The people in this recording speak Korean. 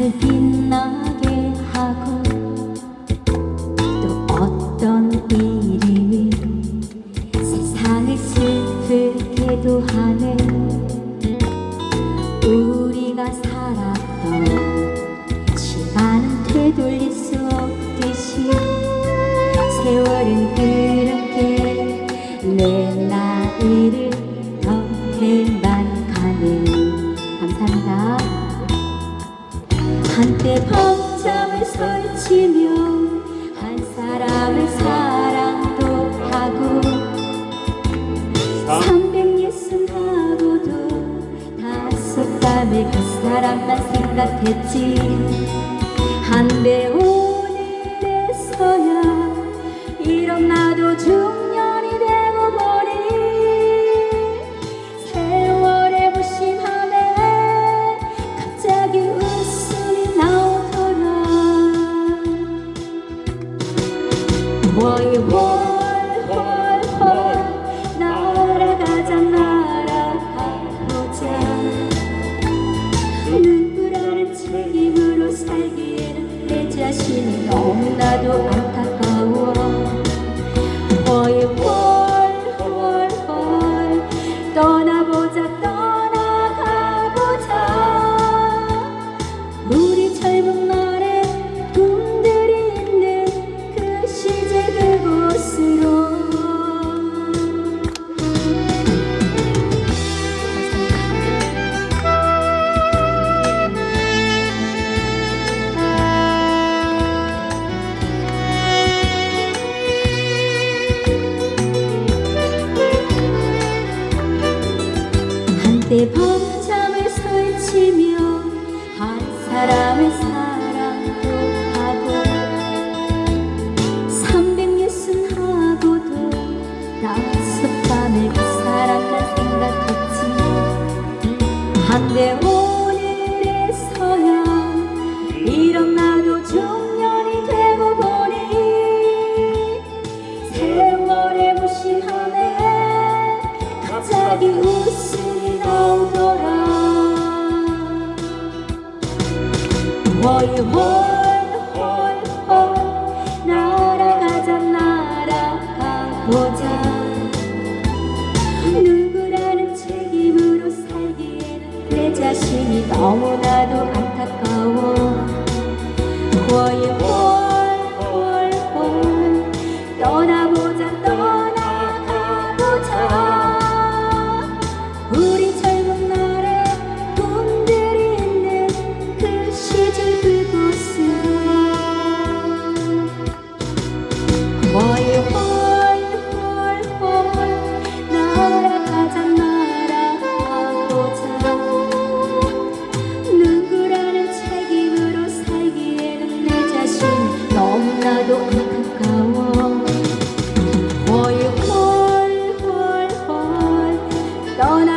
눈을 빛나게 하고 또 어떤 일이 세상을 슬프게도 하네. 우리가 살았던 시간은 되돌리 한때 밤잠을 설치며 한 사람을 사랑도 하고 삼백예순하고도 다섯 밤을 그 사람만 생각했지. 한데 오늘에서야 이런 나도 중 자신이 너무나도 안타까워 월월월월 떠나보자 떠 내 밤잠을 설치며 한 사람의 사랑도 하고 삼백육순하고도 따뜻 밤을 그 사람 날 생각했지 한데 오늘에서야 이런 나도 중년이 되고 보니 세월의 무시함에 갑자기 웃음 홀홀홀 날아가자 날아가보자 누구라는 책임으로 살기에는 내 자신이 너무나도 Dona